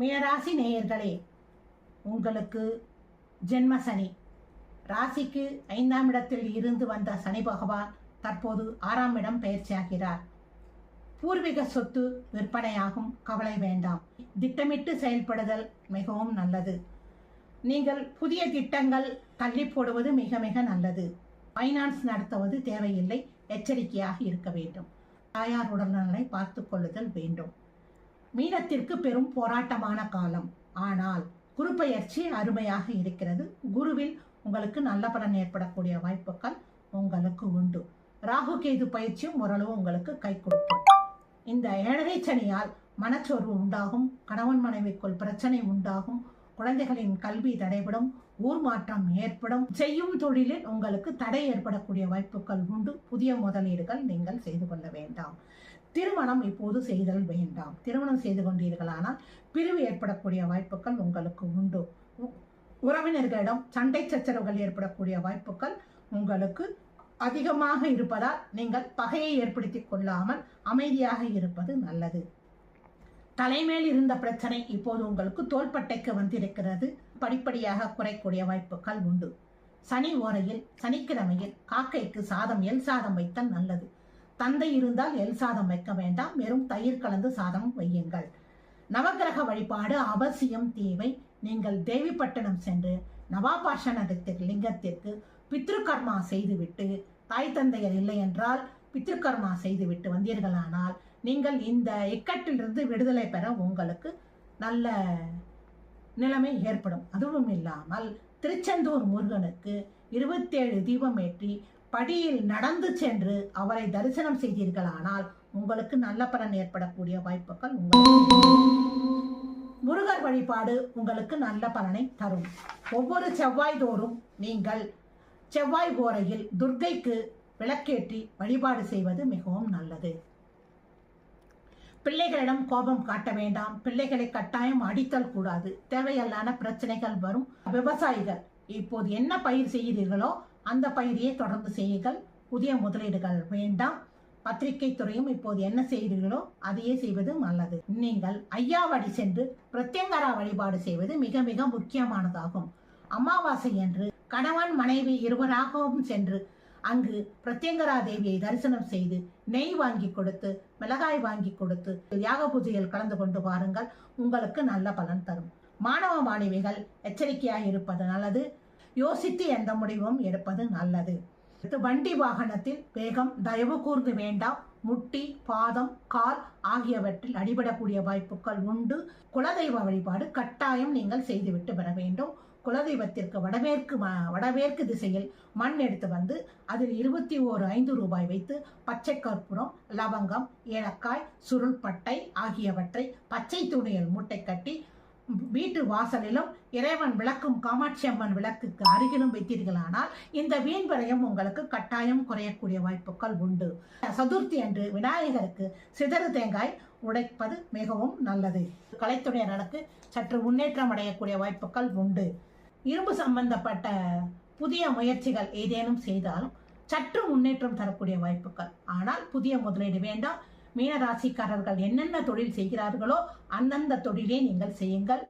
மேராசி நேயர்களே உங்களுக்கு ஜென்ம சனி. ராசிக்கு ஐந்தாம் இடத்தில் இருந்து வந்த சனி பகவான் தற்போது ஆறாம் இடம் பயிற்சியாகிறார் பூர்வீக சொத்து விற்பனையாகும் கவலை வேண்டாம். திட்டமிட்டு செயல்படுதல் மிகவும் நல்லது. நீங்கள் புதிய திட்டங்கள் தள்ளி போடுவது மிக மிக நல்லது. ஃபைனான்ஸ் நடத்துவது தேவையில்லை எச்சரிக்கையாக இருக்க வேண்டும். தாயார் உடல்நலனை பார்த்துக் கொள்ளுதல் வேண்டும். மீனத்திற்கு பெரும் போராட்டமான காலம். ஆனால் குரு பயிற்சி அருமையாக இருக்கிறது. குருவில் உங்களுக்கு நல்ல பலன் ஏற்படக்கூடிய வாய்ப்புகள் உங்களுக்கு உண்டு. ராகு கேது பயிற்சியும் ஓரளவு உங்களுக்கு கை கொடுக்கும். இந்த ஏழரை சனியால் மனச்சோர்வு உண்டாகும் கணவன் மனைவிக்குள் பிரச்சனை உண்டாகும் குழந்தைகளின் கல்வி தடைபடும் ஊர் மாற்றம் ஏற்படும் செய்யும் தொழிலில் உங்களுக்கு தடை ஏற்படக்கூடிய வாய்ப்புகள் உண்டு. புதிய முதலீடுகள் நீங்கள் செய்து கொள்ள வேண்டாம். திருமணம் இப்போது செய்தல் வேண்டாம். திருமணம் செய்து கொண்டீர்களானால் பிரிவு ஏற்படக்கூடிய வாய்ப்புகள் உங்களுக்கு உண்டு. உறவினர்களிடம் சண்டை சச்சரவுகள் ஏற்படக்கூடிய வாய்ப்புகள் உங்களுக்கு அதிகமாக இருப்பதால் நீங்கள் பகையை ஏற்படுத்திக் கொள்ளாமல் அமைதியாக இருப்பது நல்லது. தலைமேல் இருந்த பிரச்சனை இப்போது உங்களுக்கு தோள்பட்டைக்கு வந்திருக்கிறது. படிப்படியாக குறைக்கூடிய வாய்ப்புகள் உண்டு. சனி ஓரையில் சனிக்கிழமையில் காக்கைக்கு சாதம் எல் சாதம் வைத்தல் நல்லது. தந்தை இருந்தால் எல் சாதம் வைக்க வேண்டாம். வெறும் தயிர் கலந்து சாதம் வையுங்கள். நவக்கிரக வழிபாடு அவசியம் தேவை. நீங்கள் தேவிப்பட்டினம் சென்று நவாபாஷணத்திற்கு லிங்கத்திற்கு பித்ருகர்மா செய்துவிட்டு தாய் தந்தையர் இல்லை என்றால் பித்ருகர்மா செய்துவிட்டு வந்தீர்களானால் நீங்கள் இந்த இக்கட்டிலிருந்து விடுதலை பெற உங்களுக்கு நல்ல நிலைமை ஏற்படும். அதுவும் இல்லாமல் திருச்செந்தூர் முருகனுக்கு இருபத்தேழு தீபம் ஏற்றி படியில் நடந்து சென்று அவரை தரிசனம் செய்தீர்களானால் உங்களுக்கு நல்ல பலன் ஏற்படக்கூடிய வாய்ப்புகள் உங்களுக்கு முருகர் வழிபாடு உங்களுக்கு நல்ல பலனை தரும். ஒவ்வொரு செவ்வாய் தோறும் நீங்கள் செவ்வாய் ஓரையில் துர்க்கைக்கு விளக்கேற்றி வழிபாடு செய்வது மிகவும் நல்லது. பிள்ளைகளிடம் கோபம் காட்ட வேண்டாம். பிள்ளைகளை கட்டாயம் அடித்தல் கூடாது. தேவையில்லான பிரச்சனைகள் வரும். விவசாயிகள் இப்போது என்ன பயிர் செய்கிறீர்களோ அந்த பயிரையே தொடர்ந்து செய்யுங்கள். புதிய முதலீடுகள் வேண்டாம். பத்திரிகை துறையும் இப்போது என்ன செய்கிறீர்களோ அதையே செய்வது நல்லது. நீங்கள் ஐயாவடி சென்று பிரத்யங்கரா வழிபாடு செய்வது மிக மிக முக்கியமானதாகும். அமாவாசை என்று கணவன் மனைவி இருவராகவும் சென்று அங்கு பிரத்யங்கரா தேவியை தரிசனம் செய்து நெய் வாங்கி கொடுத்து மிளகாய் வாங்கி கொடுத்து யாக பூஜையில் கலந்து கொண்டு வாருங்கள். உங்களுக்கு நல்ல பலன் தரும். மாணவ மாணவிகள் எச்சரிக்கையாக இருப்பது நல்லது. யோசித்து எந்த முடிவும் எடுப்பது நல்லது. வண்டி வாகனத்தில் வேகம் தயவு கூர்ந்து வேண்டாம். முட்டி பாதம் கால் ஆகியவற்றில் அடிபடக்கூடிய வாய்ப்புகள் உண்டு. குலதெய்வ வழிபாடு கட்டாயம் நீங்கள் செய்துவிட்டு வர வேண்டும். குலதெய்வத்திற்கு வடமேற்கு வடமேற்கு திசையில் மண் எடுத்து வந்து அதில் இருபத்தி ஓரு ஐந்து ரூபாய் வைத்து பச்சை கற்பூரம் லவங்கம் ஏலக்காய் சுருள் பட்டை ஆகியவற்றை பச்சை துணியில் மூட்டை கட்டி வீட்டு வாசலிலும் இறைவன் விளக்கும் காமாட்சி அம்மன் விளக்குக்கு அருகிலும் வைத்தீர்களானால் இந்த வீண் விரயம் உங்களுக்கு கட்டாயம் குறையக்கூடிய வாய்ப்புகள் உண்டு. சதுர்த்தி அன்று விநாயகருக்கு சிதறு தேங்காய் உடைப்பது மிகவும் நல்லது. கலைத்துறையினருக்கு சற்று முன்னேற்றம் அடையக்கூடிய வாய்ப்புகள் உண்டு. இரும்பு சம்பந்தப்பட்ட புதிய முயற்சிகள் ஏதேனும் செய்தாலும் சற்று முன்னேற்றம் தரக்கூடிய வாய்ப்புகள். ஆனால் புதிய முதலீடு வேண்டாம். மீனராசிக்காரர்கள் என்னென்ன தொழில் செய்கிறார்களோ அந்தந்த தொழிலே நீங்கள் செய்யுங்கள்.